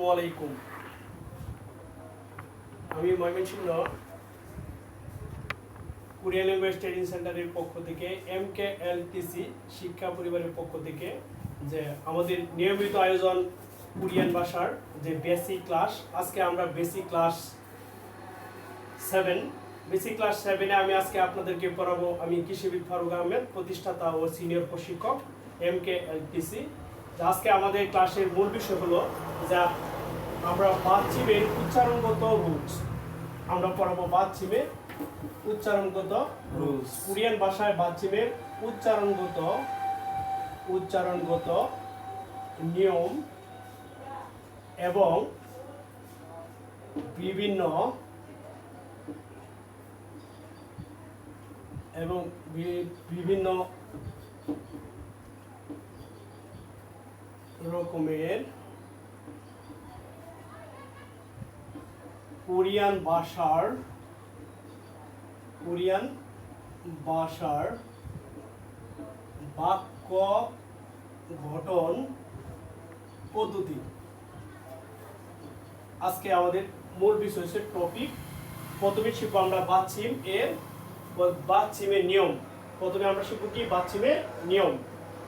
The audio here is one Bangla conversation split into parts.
আসসালামু আলাইকুম। আমি ময়মনসিংহ কোরিয়ান ল্যাঙ্গুয়েজ ট্রেনিং সেন্টারের পক্ষ থেকে এম কে এল টিসি শিক্ষা পরিবারের পক্ষ থেকে যে আমাদের নিয়মিত আয়োজন কোরিয়ান ভাষার যে বেসিক ক্লাস আজকে আমরা basic class seven basic class সেভেনে আমি আজকে আপনাদেরকে পড়াবো আমি কৃষিবিদ ফারুক আহমেদ, প্রতিষ্ঠাতা ও সিনিয়র প্রশিক্ষক এম কে এলটিসি আজকে আমাদের ক্লাসের মূল বিষয় হলো যা আমরা বাচ্চিমের উচ্চারণগত রুলস আমরা পড়াবো বাচ্চিমের উচ্চারণগত রুলস কোরিয়ান ভাষায় বাচ্চিমের উচ্চারণগত উচ্চারণগত নিয়ম এবং বিভিন্ন এবং বিভিন্ন রকমের কোরিয়ান ভাষার কোরিয়ান ভাষার বাক্য গঠন পদ্ধতি। আজকে আমাদের মূল বিষয় হচ্ছে টপিক প্রথমে শিখব আমরা বাচ্চিম এর বাচ্চিমের নিয়ম। প্রথমে আমরা শিখব কি? বাচ্চিমের নিয়ম।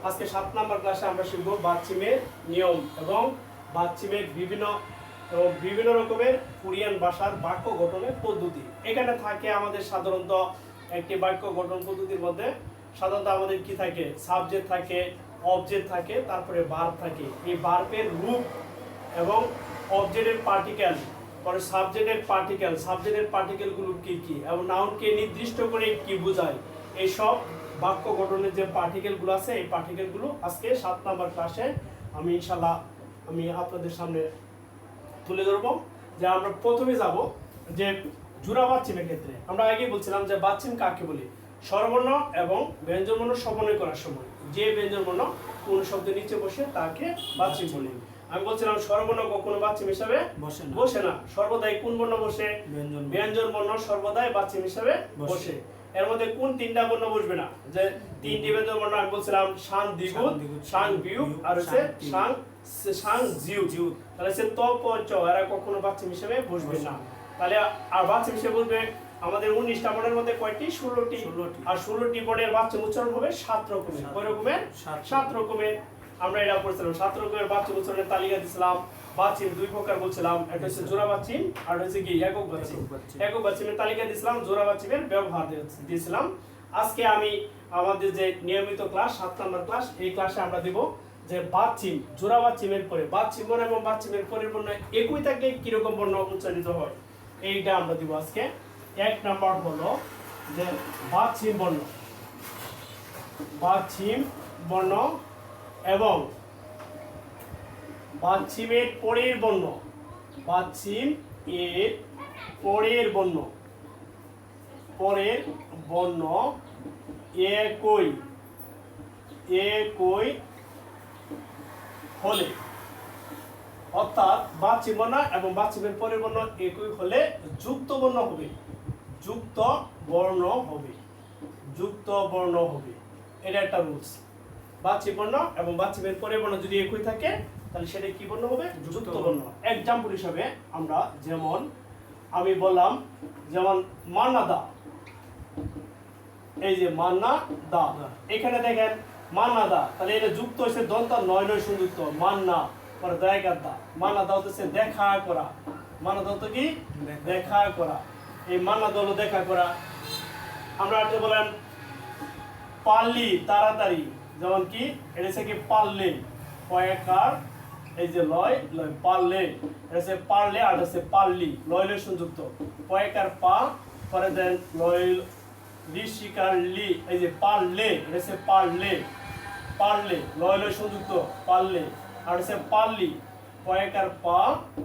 আজকে সাত নাম্বার ক্লাসে আমরা শিখব বাচ্চিমের নিয়ম এবং বাচ্চিমের বিভিন্ন এবং বিভিন্ন রকমের কোরিয়ান ভাষার বাক্য গঠনের পদ্ধতি। এখানে থাকে আমাদের সাধারণত একটি বাক্য গঠন পদ্ধতির মধ্যে সাধারণত আমাদের কি থাকে? সাবজেক্ট থাকে অবজেক্ট থাকে, তারপরে বার্ব থাকে। এই বার্বের রূপ এবং অবজেক্টের পার্টিকেল পরে সাবজেক্টের পার্টিকেল সাবজেক্টের পার্টিকেলগুলো কি কি এবং নাউনকে নির্দিষ্ট করে কি বোঝায়? এইসব বাক্য গঠনের যে পার্টিকেলগুলো আছে, এই পার্টিকেলগুলো আজকে সাত নাম্বার ক্লাসে আমি ইনশাল্লাহ আমি আপনাদের সামনে তুলে ধরবো। যে আমরা প্রথমে যাব যে জোড়া বাচ্চিমের ক্ষেত্রে। আমরা আগে বলছিলাম যে বাচ্চিম কাকে বলি? স্বরবর্ণ এবং ব্যঞ্জনবর্ণ সমন্বয় করার সময়। যে ব্যঞ্জনবর্ণ কোন শব্দের নিচে বসে তাকে বাচ্চিম বলি। আমি বলছিলাম স্বরবর্ণ কখনো বাচ্চিম হিসাবে বসে না। বসে না। সর্বদাই কোন বর্ণ বসে? ব্যঞ্জন ব্যঞ্জন বর্ণ সর্বদাই বাচ্চিম হিসাবে বসে। এর মধ্যে কোন তিনটা বর্ণ বসবে না? যে তিনটি ব্যঞ্জন বর্ণ আমি বলছিলাম দ্বিগুণ শান দ্বিগুণ, বিউ বিউ, আর হচ্ছে শান শান জিউ জিউ। তাহলে সে ত প চ এরা কখনো বাচ্চিম হিসেবে বসবে না। তাহলে আর বাচ্চিম হিসেবে বলবে আমাদের উনিশটা বর্ণের মধ্যে কয়টি? ষোলোটি। 16টি। আর ষোলোটি বর্ণের বাচ্চিম উচ্চারণ হবে সাত রকমের। কয় রকমের। সাত রকমের। আমরা এটা পড়ছিলাম। সাত রকমের বাচ্চিম উচ্চারণের তালিকা দিছিলাম। বাচ্চিম দুই প্রকার বলছিলাম। একটা হচ্ছে জোড়া বাচ্চিম আর হচ্ছে কি একক বাচ্চিম একক বাচ্চিমের তালিকা দিছিলাম জোড়া বাচ্চিমের ব্যবহার দিয়েছিলাম। আজকে আমি আমাদের যে নিয়মিত ক্লাস সাত নম্বর ক্লাস এই ক্লাসে আমরা দিব যে বাচ্চিম জোড়া বাচ্চিমের পরে বাচ্চিম বর্ণ এবং বাচ্চিমের পরের বর্ণ একই থাকলে কীরকম বর্ণ উচ্চারিত হয়? এইটা আমরা দিব আজকে। এক নাম্বার হলো যে বাচ্চিম বর্ণ। বাচ্চিম বর্ণ এবং বাচ্চিমের পরের বর্ণ বাচ্চিম এর পরের বর্ণ পরের বর্ণ একই একই হলে। অর্থাৎ বাচ্চিম বর্ণ এবং বাচ্চিমের পরের বর্ণ একই হলে যুক্ত বর্ণ হবে। যুক্ত বর্ণ হবে। যুক্ত বর্ণ হবে। এটা একটা রুলস বাচ্চিম বর্ণ এবং বাচ্চিমের পরের বর্ণ যদি একই থাকে তাহলে সেটা কি বর্ণ হবে? যুক্ত বর্ণ। এক্সাম্পল হিসাবে আমরা যেমন আমি বললাম যেমন মান্নাদা। এই যে মান্না দা এখানে দেখেন মান্না দা তাহলে এটা যুক্ত হয়েছে দন্ত নয় নয় সংযুক্ত। মান্না পরে দয়াকার দা মান্না দা হচ্ছে দেখা করা। মান্না দন্ত কি? দেখা। করা। এই মান্না দল দেখা করা। আমরা বলেন পারলি তাড়াতাড়ি। যেমন কি? এটা হচ্ছে কি পারলে কয়েকার এই যে লয় লয় পারলে এটা হচ্ছে পারলে আর হচ্ছে পারলি লয় লয় সংযুক্ত। কয়েকার পা পরে? দেন লয় ঋষিকার লি এই যে পারলে এটা হচ্ছে পারলে পারলে লয় লয় সংযুক্ত পারলে আর হচ্ছে পারলি কয়েকার পা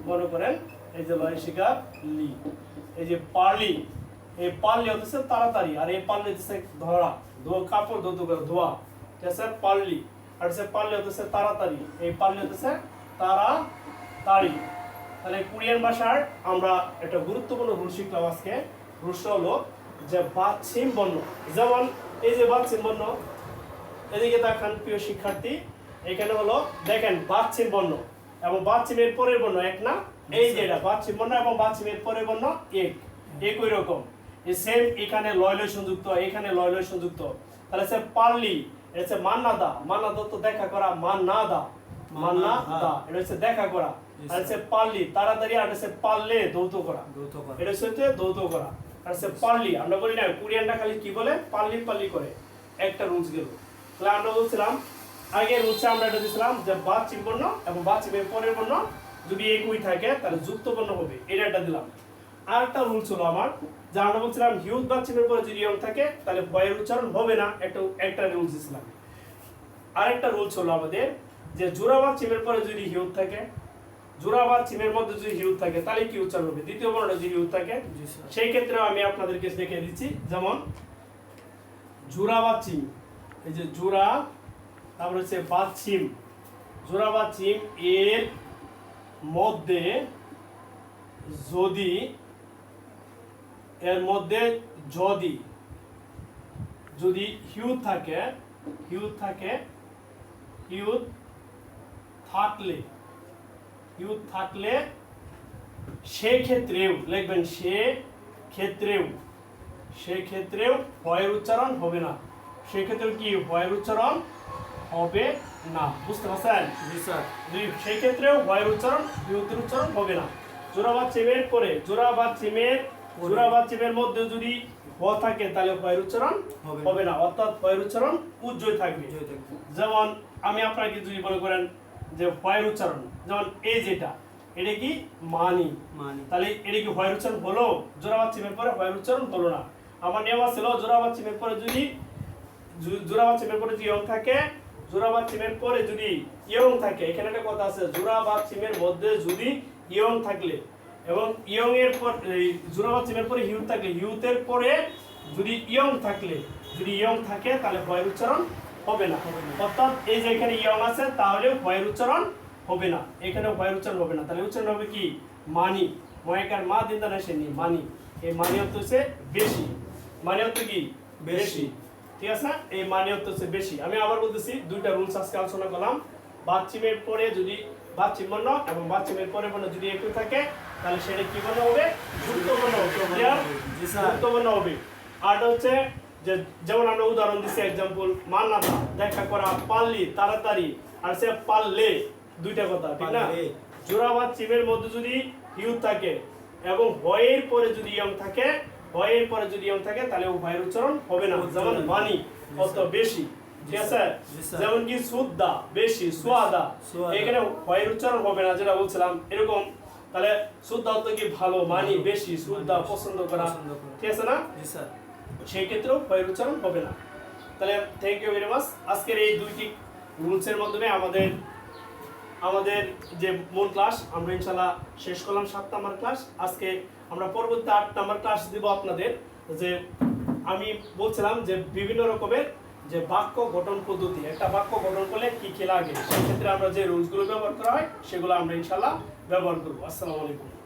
মনে করেন এই যে লয় শিকার লি এই যে পারলি এই পারলি হচ্ছে তাড়াতাড়ি। আর এই পারলি হচ্ছে ধরা, ধোয়া, কাপড় ধুতে ধোয়া। ঠিক আছে পারলি, আর হচ্ছে পারলি হচ্ছে তাড়াতাড়ি। এই পারলি হচ্ছে তারা তাড়ি তাহলে কোরিয়ান ভাষার আমরা একটা গুরুত্বপূর্ণ রুল শিখলাম আজকে। রুলসটা হলো যে বাচ্ছিম বর্ণ। যেমন এই যে বাচ্ছিম বর্ণ, এদিকে দেখান প্রিয় শিক্ষার্থী। এখানে হলো, দেখেন বাচ্ছিম বর্ণ এবং বাচ্চিমের পরের বর্ণ এক না? এই যে এটা বাচ্চিম বর্ণ এবং বাচ্চিমের পরের বর্ণ এক। একই রকম। সেম এখানে লয় লয় সংযুক্ত, এখানে লয় লয় সংযুক্ত। তাহলে সে পারলি এটা হচ্ছে মান্নাদা। মান্নাদা তো দেখা করা মান্নাদা। মান্নাদা। এটা হচ্ছে দেখা করা। আর হচ্ছে পারলি তাড়াতাড়ি আর হচ্ছে পারলে দৌত করা। এটা হচ্ছে দৌত করা। আর হচ্ছে পারলি আমরা বলি না কোরিয়ানরা খালি কি বলে? পারলি পারলি করে। একটা রুলস গেল। তাহলে আমরা বলছিলাম আগে রুলসে আমরা এটা দিয়েছিলাম যে বাদ চিহ্ন এবং বাদ পরের বর্ণ যদি একই থাকে তাহলে যুক্ত বর্ণ হবে। এটা একটা দিলাম। আর একটা রুলস হলো আমার যা আমরা বলছিলাম হিউজ বাদ চিহ্নের পরে যদি ইয়ং থাকে তাহলে ভয়ের উচ্চারণ হবে না। একটা একটা রুলস দিয়েছিলাম আরেকটা রুলস হলো আমাদের যে জোড়াবাদ চিমের পরে যদি হিউজ থাকে জোড়াবাদ চিমের মধ্যে যদি হিউজ থাকে তাহলে কি উচ্চারণ হবে? দ্বিতীয় বর্ণটা যদি হিউজ থাকে সেই ক্ষেত্রে আমি আপনাদেরকে দেখে দিচ্ছি। যেমন জোড়াবাদ চিম। এই যে জোড়া তারপর হচ্ছে বাচ্ছিম জোড়াবাদ চিম এর মধ্যে যদি এর মধ্যে যদি যদি হিউ থাকে হিউ থাকে হিউ থাকলে হিউ থাকলে সে ক্ষেত্রেও লিখবেন সে ক্ষেত্রেও সে ক্ষেত্রেও ভয়ের উচ্চারণ হবে না। সে ক্ষেত্রেও কি ভয়ের উচ্চারণ হবে না বুঝতে পারছেন? জি স্যার। যদি সেই ক্ষেত্রেও ভয়ের উচ্চারণ বিভক্তির উচ্চারণ হবে না। জোড়াবাদ চিমের পরে জোড়াবাদ চিমের পরে। জোড়াবাদ চিমের মধ্যে যদি হ থাকে তাহলে ভয়ের উচ্চারণ হবে না। হবে না। অর্থাৎ ভয়ের উচ্চারণ উজ্জ্বল থাকবে। যেমন আমি আপনাকে যদি মনে করেন যে ভয়ের উচ্চারণ যেমন এই যেটা এটা কি মানি? মানি। তাহলে এটা কি ভয়ের উচ্চারণ হলো? জোড়াবাদ চিমের পরে ভয়ের উচ্চারণ হলো না। আমার নিয়ম ছিল জোড়াবাদ চিমের পরে যদি জো- জোড়াবাদ পরে যদি ইয়ং থাকে জোড়াবাদ চিমের পরে যদি ইয়ং থাকে। এখানে একটা কথা আছে জোড়াবাদ চিমের মধ্যে যদি ইয়ং থাকলে এবং ইয়ং এর পর এই জোড়াবাদ চিমের পরে হিউ থাকলে হিউতের পরে যদি ইয়ং থাকলে যদি ইয়ং থাকে তাহলে ভয়ের উচ্চারণ হবে না। হবে না। অর্থাৎ এই যে এখানে ইয়ং আছে তাহলে ভয়ের উচ্চারণ হবে না। এখানে ভয়ের উচ্চারণ হবে না। তাহলে উচ্চারণ হবে কি? মানি। ময়কার মা দিন দানা সেনি মানি। এই মানি অর্থ হচ্ছে বেশি। মানি অর্থ কি? বেশি। ঠিক আছে? এই মানি অর্থ হচ্ছে বেশি। আমি আবার বলতেছি দুইটা রুলস আজকে আলোচনা করলাম। বাচ্চিমের পরে যদি বাচ্চিম বর্ণ এবং বাচ্চিমের পরে বর্ণ যদি একটু থাকে তাহলে সেটা কি বর্ণ হবে? যুক্ত বর্ণ গুরুত্বপূর্ণ হবে। আরটা হচ্ছে যে যেমন আমরা উদাহরণ দিচ্ছি এক্সাম্পল মান্নাতা দেখা করা পারলি তাড়াতাড়ি আর সে পারলে দুইটা কথা ঠিক না? পারলে। জোড়াবাদ চিমের মধ্যে যদি ইউ থাকে এবং ভয়ের পরে যদি ইয়ং থাকে ভয়ের পরে যদি ইয়ং থাকে তাহলে ও ভয়ের উচ্চারণ হবে না। যেমন মানি অত বেশি। ঠিক আছে? স্যার। যেমন কি সুদ্দা বেশি সোয়াদা। এখানে ভয়ের উচ্চারণ হবে না যেটা বলছিলাম এরকম। তাহলে সুদ্দা অর্থ কি? ভালো মানি বেশি সুদ্দা পছন্দ করা। ঠিক আছে না? সেই ক্ষেত্রেও ভয়ের উচ্চারণ হবে না। তাহলে থ্যাংক ইউ ভেরি মাচ আজকের এই দুইটি রুলসের মাধ্যমে আমাদের আমাদের যে মূল ক্লাস আমরা ইনশাল্লাহ শেষ করলাম সাত নাম্বার ক্লাস আজকে আমরা পরবর্তী আট নাম্বার ক্লাস দিব আপনাদের। যে আমি বলছিলাম যে বিভিন্ন রকমের যে বাক্য গঠন পদ্ধতি, একটা বাক্য গঠন করলে কি কি লাগে? সেক্ষেত্রে আমরা যে রুলসগুলো ব্যবহার করা হয়, সেগুলো আমরা ইনশাল্লাহ ব্যবহার করব। আসসালামু আলাইকুম।